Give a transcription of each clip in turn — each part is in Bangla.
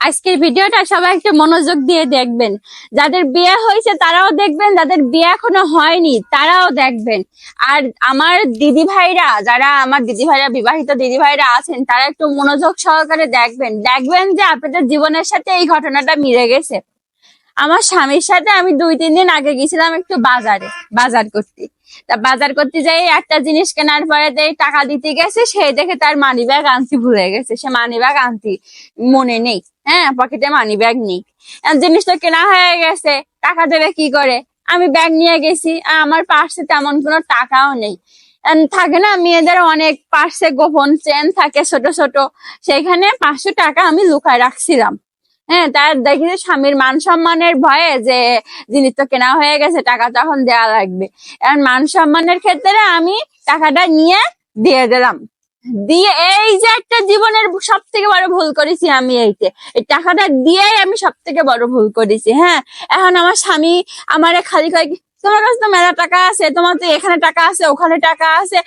আজকের ভিডিওটা সবাই একটু মনোযোগ দিয়ে দেখবেন। যাদের বিয়ে হয়েছে তারাও দেখবেন, যাদের বিয়ে এখনও হয়নি তারাও দেখবেন। আর আমার দিদি ভাইরা, যারা আমার দিদি ভাইরা, বিবাহিত দিদি ভাইরা আছেন, তারা একটু মনোযোগ সহকারে দেখবেন। দেখবেন যে আপনাদের জীবনের সাথে এই ঘটনাটা মিলে গেছে। আমার স্বামীর সাথে আমি দুই, তিন দিন আগে গেছিলাম একটু বাজারে, বাজার করতে। তা বাজার করতে যাই, একটা জিনিস কেনার পরে টাকা দিতে গেছে সেই দেখে তার মানি ব্যাগ আনতে ভুলে গেছে। সে মানি ব্যাগ আনতে মনে নেই হ্যাঁ পকেটে মানি ব্যাগ নেই। জিনিসটা কেনা হয়ে গেছে, টাকা দেবে কি করে? আমি ব্যাগ নিয়ে গেছি আমার পার্সে তেমন কোনো টাকাও নেই। থাকে না, মেয়েদের অনেক পার্সে গোপন চেন থাকে ছোট ছোট। সেখানে পাঁচশো টাকা আমি লুকায় রাখছিলাম। হ্যাঁ তার দেখি যে স্বামীর মান সম্মানের ভয়ে যে জিনিস তো কেনা হয়ে গেছে টাকা তখন দেওয়া লাগবে। এখন মান সম্মানের ক্ষেত্রে আমি টাকাটা নিয়ে দিয়ে দিলাম। দিয়ে এই যে একটা জীবনের সব থেকে বড় ভুল করেছি আমি এইতে। এই টাকাটা দিয়েই আমি সব থেকে বড় ভুল করেছি হ্যাঁ। এখন আমার স্বামী আমার খালি কয় কি, তোমার কাছে তো মেলা টাকা আছে তোমার তো এখানে টাকা আছে ওখানে টাকা আছে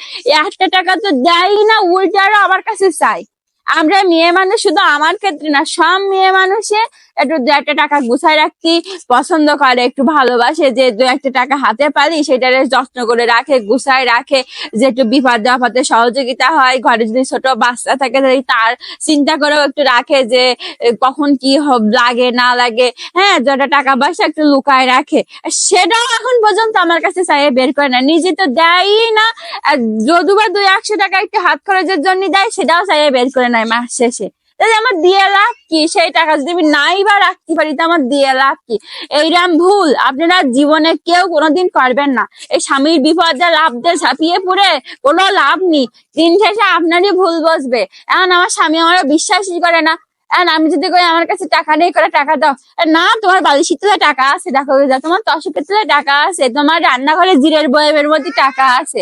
একটা টাকা তো দেয়ই না উল্টে আরও আমার কাছে চাই আমরা মেয়ে মানুষ শুধু আমার ক্ষেত্রে না, সব মেয়ে মানুষে একটু দু একটা টাকা গুছায় রাখতে পছন্দ করে, একটু ভালোবাসে, যে দু একটা টাকা হাতে পারি সেটারে যত্ন করে রাখে, গুছায় রাখে, যে একটু বিপদ আপদে সহযোগিতা হয়, ঘরে যদি ছোট বাচ্চা থাকে তার চিন্তা করেও একটু রাখে যে কখন কি লাগে, না লাগে হ্যাঁ যেটা টাকা পয়সা একটু লুকায় রাখে। সেটাও এখন পর্যন্ত আমার কাছে চাইয়ে বের করে না, নিজে তো দেয়ই না, আর যদু বা দুই একশো টাকা একটু হাত খরচের জন্য দেয়, সেটাও চাইয়ে বের করে নেয় মাস শেষে। তাহলে আমার দিয়ে লাভ কি? সেই টাকা যদি আমি নাই বা রাখতে পারি, তো আমার দিয়ে লাভ কি? এইরাম ভুল। আপনারা জীবনে কেউ কোনোদিন করবেন না। এই স্বামীর বিপদে লাভ দিয়ে ঝাঁপিয়ে পড়ে, কোনো লাভ নেই। দিন শেষে আপনারই ভুল বসবে। এখন আমার স্বামী আমার বিশ্বাসই করে না। এখন আমি যদি কই আমার কাছে টাকা নেই করে টাকা দাও। না, তোমার বালিশির তলায় টাকা আছে, দেখো তোমার তলায় টাকা আছে, তোমার রান্নাঘরে জিরের বয়ের মধ্যে টাকা আছে।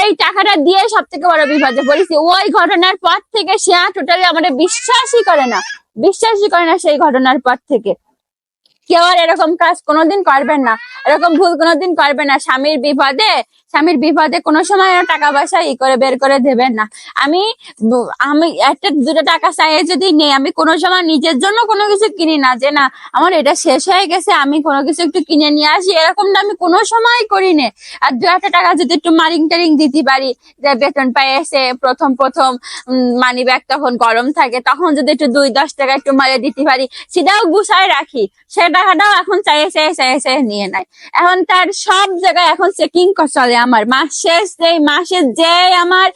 এই টাকাটা দিয়ে সব থেকে বড় বিপদে পড়েছি। ওই ঘটনার পর থেকে সে আর টোটালি আমাদের বিশ্বাসই করে না। বিশ্বাসই করে না সেই ঘটনার পর থেকে। কেউ আর এরকম কাজ কোনোদিন করবেন না। এরকম ভুল কোনোদিন করবেন না। স্বামীর বিপদে স্বামীর বিপদে কোনো সময় টাকা পয়সা ই করে বের করে দেবেন না। আমি আমি একটা, দুটো টাকা চাইয়ে যদি নেই, আমি কোনো সময় নিজের জন্য কোনো কিছু কিনি না যে না, আমার এটা শেষ হয়ে গেছে, আমি কোনো কিছু একটু কিনে নিয়ে আসি। এরকম না আমি কোনো সময় করি না। আর দু একটা টাকা যদি একটু মারিং টারিং দিতে পারি, যে বেতন পাই এসে প্রথম প্রথম মানি ব্যাগ তখন গরম থাকে, তখন যদি একটু দুই দশ টাকা একটু মারে দিতে পারি, সেটাও গুছায় রাখি। সে টাকাটাও এখন চাইয়ে চাইয়ে নিয়ে নেয় এখন তার সব জায়গায় এখন চেকিং চলে আমার। মাস শেষ যেই মাসে যে আমার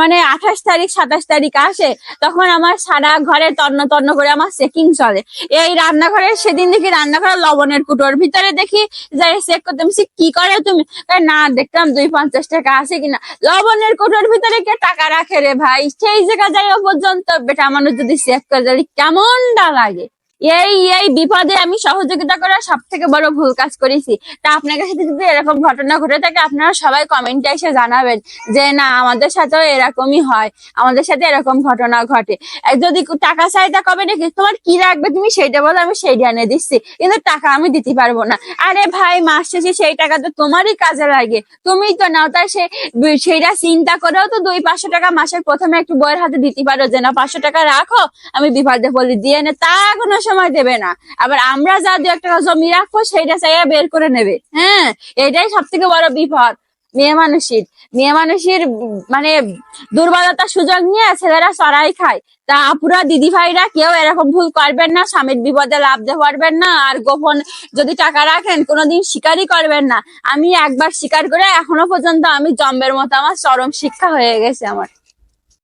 মানে আঠাশ তারিখ, সাতাশ তারিখ আসে, তখন আমার সারা ঘরে তন্ন তন্ন করে আমার চেকিং চলে। এই রান্নাঘরে সেদিন দেখি রান্নাঘরে লবণের কুটোর ভিতরে দেখি, যাই চেক করতে কি করে তুমি? না, দেখলাম দুই পঞ্চাশ টাকা আছে কিনা। লবণের কুটোর ভিতরে কে টাকা রাখে রে ভাই? সেই জায়গা যাই পর্যন্ত, বেটা মানুষ যদি চেক করে তাহলে কেমনটা লাগে? এই এই বিপদে আমি সহযোগিতা করার সব থেকে বড় ভুল কাজ করেছি। তা আপনার সাথে যদি এরকম ঘটনা ঘটে থাকে, আপনারা সবাই কমেন্টে এসে জানাবেন যে, না, আমাদের সাথেও এরকমই হয়। আমাদের সাথে এরকম ঘটনা ঘটে। যদি টাকা চাইতা কবে নাকি তোমার কি লাগবে? তুমি সেইটা বলো, আমি সেইটা এনে দিচ্ছি। কিন্তু টাকা আমি দিতে পারব না। আরে ভাই, মাস শেষে সেই টাকা তো তোমারই কাজে লাগে। তুমি তো নাও তাই সে সেইটা চিন্তা করেও তো দুই, পাঁচশো টাকা মাসের প্রথমে একটু বইয়ের হাতে দিতে পারো যে, না, পাঁচশো টাকা রাখো, আমি বিপদে বলি দিয়ে নে। তা কোনো সময় দেবে না। আবার আমরা যা দু এক টাকা জমি রাখব, সেইটা চাইয়া বের করে নেবে। হ্যাঁ এটাই সব থেকে বড় বিপদ। মেয়ে মানুষের মেয়ে মানুষের মানে দুর্বলতার সুযোগ নিয়ে ছেলেরা চড়াই খায়। তা আপুরা দিদি ভাইরা কেউ এরকম ভুল করবেন না, স্বামীর বিপদে লাভ দিতে পারবেন না, আর গোপন যদি টাকা রাখেন, কোনোদিন শিকারই করবেন না। আমি একবার শিকার করে এখনও পর্যন্ত আমি জম্বের মতো আমার চরম শিক্ষা হয়ে গেছে আমার।